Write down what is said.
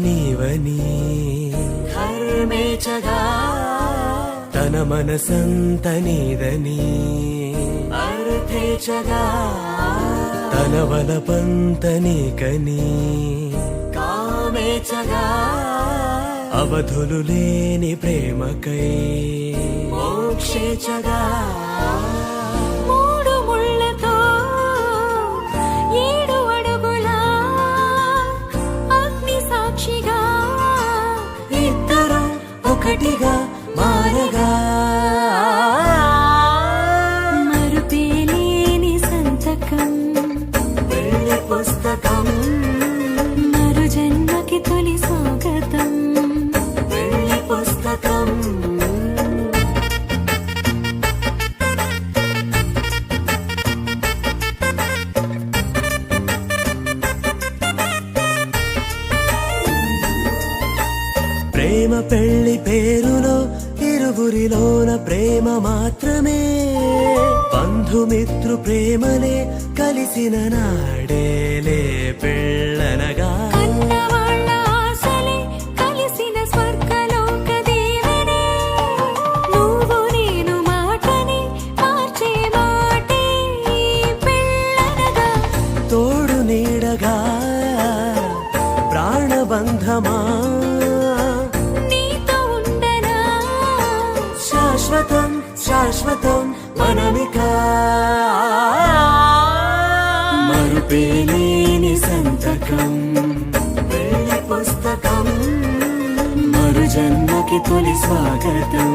నీవని. ధర్మేచగా తన మనసంత నీదని. తన వలపంత నీకని. అవధులు లేని ప్రేమకై. మోక్షేచగా ఒకటిగా మారగా ప్రేమ పెళ్ళి పేరులో ఇరువురిలోన ప్రేమ మాత్రమే. బంధుమిత్రు ప్రేమలే కలిసిన నాడేలే పెళ్ళనగా. తోడు నీడగా ప్రాణబంధమా శాశ్వతం శాశ్వతం మనమిక. మరుపేలేని సంతకం వెళ్ళి పుస్తకం మరు జన్మకి తొలి స్వాగతం.